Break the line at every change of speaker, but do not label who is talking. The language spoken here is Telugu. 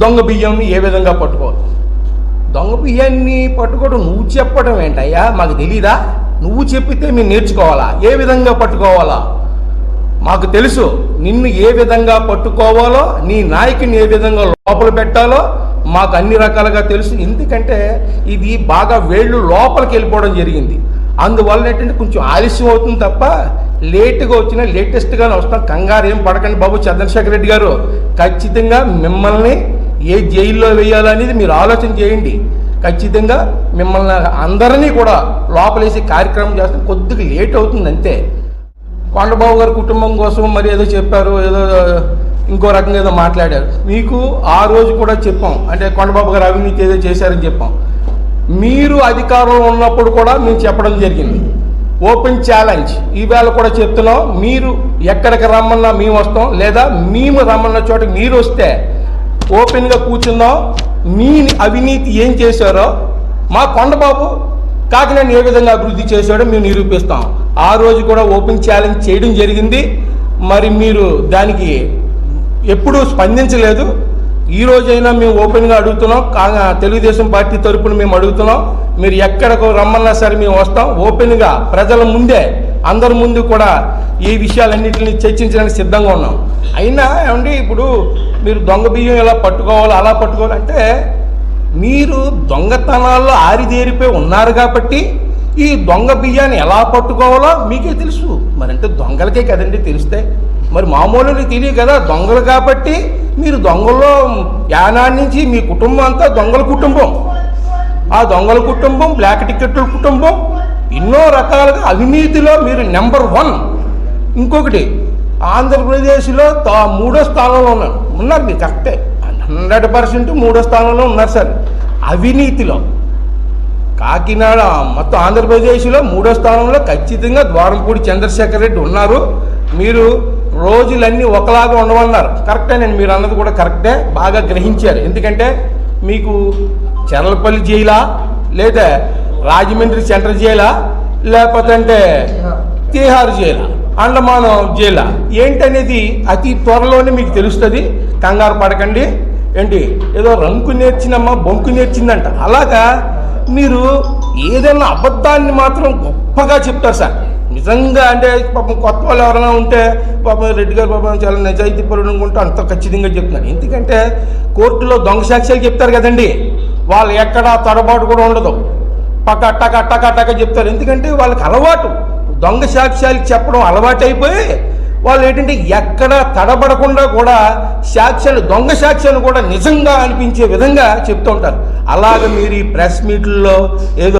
దొంగ బియ్యం ఏ విధంగా పట్టుకోవాలి? దొంగ బియ్యాన్ని పట్టుకోవడం నువ్వు చెప్పడం ఏంటయ్యా? మాకు తెలీదా? నువ్వు చెప్పితే మేము నేర్చుకోవాలా? ఏ విధంగా పట్టుకోవాలా? మాకు తెలుసు నిన్ను ఏ విధంగా పట్టుకోవాలో నీ నాయకుని ఏ విధంగా లోపల పెట్టాలో మాకు అన్ని రకాలుగా తెలుసు. ఎందుకంటే ఇది బాగా వేళ్ళు లోపలికి వెళ్ళిపోవడం జరిగింది. అందువల్ల ఏంటంటే కొంచెం ఆలస్యం అవుతుంది తప్ప లేటుగా వచ్చిన లేటెస్ట్గానే వస్తాం. కంగారు ఏం పడకండి బాబు చంద్రశేఖర్ రెడ్డి గారు. ఖచ్చితంగా మిమ్మల్ని ఏ జైల్లో వేయాలనేది మీరు ఆలోచన చేయండి. ఖచ్చితంగా మిమ్మల్ని అందరినీ కూడా లోపలేసి కార్యక్రమం చేస్తే. కొద్దిగా లేట్ అవుతుంది అంతే. కొండబాబు గారి కుటుంబం కోసం మరి ఏదో చెప్పారు ఏదో ఇంకో రకంగా ఏదో మాట్లాడారు. మీకు ఆ రోజు కూడా చెప్పాం. అంటే కొండబాబు గారు అవినీతి ఏదో చేశారని చెప్పాం. మీరు అధికారంలో ఉన్నప్పుడు కూడా మేము చెప్పడం జరిగింది. Open challenge. ఈవేళ కూడా చెప్తున్నాం మీరు ఎక్కడికి రమ్మన్నా మేము వస్తాం లేదా మేము రమ్మన్న చోట మీరు వస్తే ఓపెన్గా కూర్చుందాం మీ అవినీతి ఏం చేశారో మా కొండబాబు కాకినాడ ఏ విధంగా అభివృద్ధి చేశాడో మేము నిరూపిస్తాం. ఆ రోజు కూడా ఓపెన్ ఛాలెంజ్ చేయడం జరిగింది. మరి మీరు దానికి ఎప్పుడూ స్పందించలేదు. ఈ రోజైనా మేము ఓపెన్గా అడుగుతున్నాం. కాగా తెలుగుదేశం పార్టీ తరపున మేము అడుగుతున్నాం. మీరు ఎక్కడికి రమ్మన్నా సరే మేము వస్తాం. ఓపెన్గా ప్రజల ముందే అందరి ముందు కూడా ఈ విషయాలన్నింటినీ చర్చించడానికి సిద్ధంగా ఉన్నాం. అయినా ఏమండి ఇప్పుడు మీరు దొంగ బియ్యం ఎలా పట్టుకోవాలి అలా పట్టుకోవాలంటే మీరు దొంగతనాల్లో ఆరిదేరిపోయి ఉన్నారు కాబట్టి ఈ దొంగ బియ్యాన్ని ఎలా పట్టుకోవాలో మీకే తెలుసు. మరంటే దొంగలకే కదండి తెలిస్తే మరి మామూలు తెలియదు కదా దొంగలు కాబట్టి మీరు దొంగల్లో యానాడి నుంచి మీ కుటుంబం అంతా దొంగల కుటుంబం. ఆ దొంగల కుటుంబం బ్లాక్ టికెట్ల కుటుంబం ఎన్నో రకాలుగా అవినీతిలో మీరు నెంబర్ వన్. ఇంకొకటి ఆంధ్రప్రదేశ్లో తా మూడో స్థానంలో ఉన్నారు. ఉన్నారు మీరు కరెక్టే. హండ్రెడ్ పర్సెంట్ మూడో స్థానంలో ఉన్నారు సార్. అవినీతిలో. కాకినాడ మొత్తం ఆంధ్రప్రదేశ్లో మూడో స్థానంలో ఖచ్చితంగా ద్వారంపూడి చంద్రశేఖర్ రెడ్డి ఉన్నారు. మీరు రోజులన్నీ ఒకలాగా ఉండవన్నారు. కరెక్టే నేను మీరు అన్నది కూడా కరెక్టే. బాగా గ్రహించారు. ఎందుకంటే మీకు చెరలపల్లి జైలా లేదా రాజమండ్రి సెంట్రల్ జైలా లేకపోతే అంటే తీహార్ జైలా అండమానం జైలా. ఏంటనేది అతి త్వరలోనే మీకు తెలుస్తుంది. కంగారు పడకండి. ఏంటి? ఏదో రంకు నేర్చినమ్మా బొంకు నేర్చిందంట. అలాగా మీరు ఏదైనా అబద్ధాన్ని మాత్రం గొప్పగా చెప్తారు సార్. నిజంగా అంటే పాపం కొత్త వాళ్ళు ఎవరైనా ఉంటే పాపం రెడ్డి గారు పాపం చాలా నిజాయితీ పరుడు అనుకుంటే అంత ఖచ్చితంగా చెప్తున్నాను ఎందుకంటే కోర్టులో దొంగ సాక్ష్యాలు చెప్తారు కదండి. వాళ్ళు ఎక్కడ తడబాటు కూడా ఉండదు. పక్క టక టక టక చెప్తారు. ఎందుకంటే వాళ్ళకి అలవాటు. దొంగ సాక్ష్యాలు చెప్పడం అలవాటు అయిపోయి వాళ్ళు ఏంటంటే ఎక్కడ తడబడకుండా కూడా సాక్ష్యాలు దొంగ సాక్ష్యాలు కూడా నిజంగా అనిపించే విధంగా చెప్తూ ఉంటారు. అలాగ మీరు ఈ ప్రెస్ మీట్లలో ఏదో